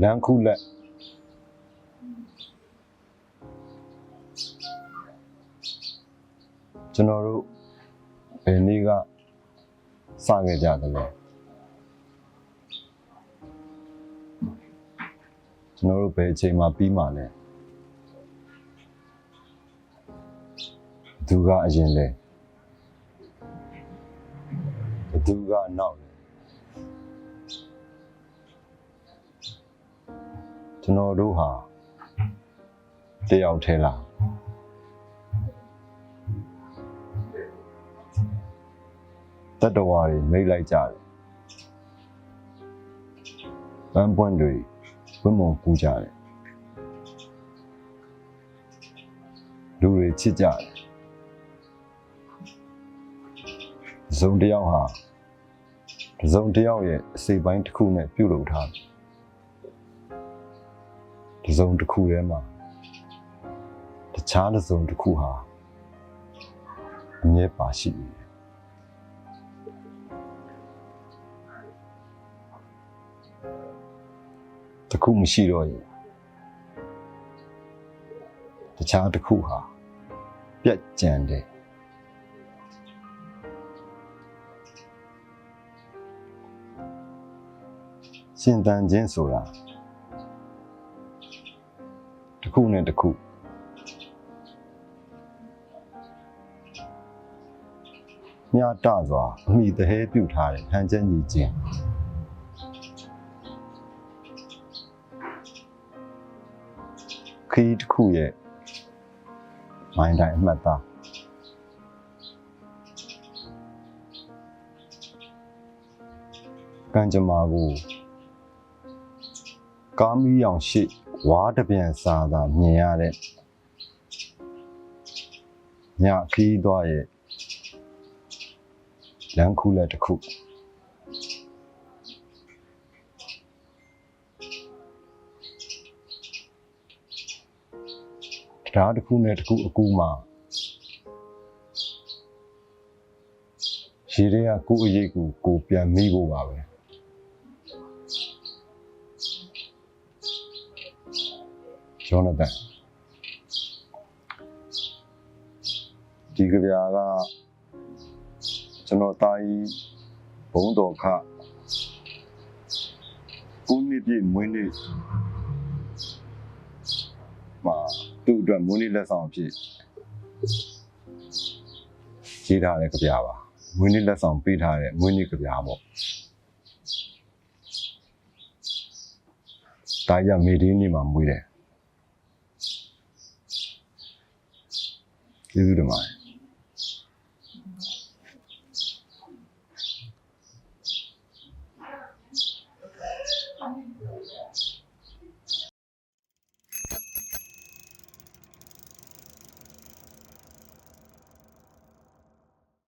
လမ်းခုလက်ကျွန်တော်တို့ဘယ်နေ့ကစခဲ့ကြသလဲကျွန်တော်တို့ဘယ်အချိန်မှာပြီးမှလဲဘယ်သူကအရင်လဲဘယ်သူကအနောက်လဲ ကျွန်တော်တို့ဟာတယောက်ထဲလားတတ္တဝါတွေမိတ်လိုက်ကြတယ်ပန်းပွင့်တွေဝင်းမုံပူကြတယ်လူတွေချစ်ကြတယ်ဇုံတစ်ယောက်ဟာဇုံတစ်ယောက်ရဲ့အစိပ်ပိုင်းတစ်ခုနဲ့ပြုတ်လုပ်ထားတယ် တစ်စုံတစ်ခုထဲမှာတခြားတစ်စုံတစ်ခုဟာအမြဲပါရှိနေတယ်တစ်ခုမရှိတော့ရင်တခြားတစ်ခုဟာပြတ်ကျန်တယ်ရှင်တန်ခြင်းဆိုတာ တစ်ခုနဲ့တစ်ခုမြတ်တစွာအမိတဟဲပြုထားတဲ့ဟန်ချက်ညီခြင်းခီးတစ်ခုရဲ့မိုင်းတိုင်းအမှတ်သားကံကြမ္မာကိုကားမီးရောင်ရှိ ဝါးတပြန်စာသာမြင်ရတဲ့ညခီးသွားရဲ့လမ်းခုလက်တစ်ခုတရားတစ်ခုနဲ့တစ်ခုအကူမှာရေတွေကကိုယ့်အရေးကိုကိုယ်ပြန်မိဖို့ပါပဲ ဂျောနသန်ဒီကဗျာကကျွန်တော်တာကြီးဘုံတော်ခကိုနှစ်ပြည့်မွေးနေ့မှာသူ့အတွက်မွေးနေ့လက်ဆောင်အဖြစ်ရေးထားတဲ့ကဗျာပါမွေးနေ့လက်ဆောင်ပေးထားတဲ့မွေးနေ့ကဗျာပေါ့တာကြီးကမေဒီနေ့မှာမွေးတယ် ကျေးဇူးတင်ပါတယ်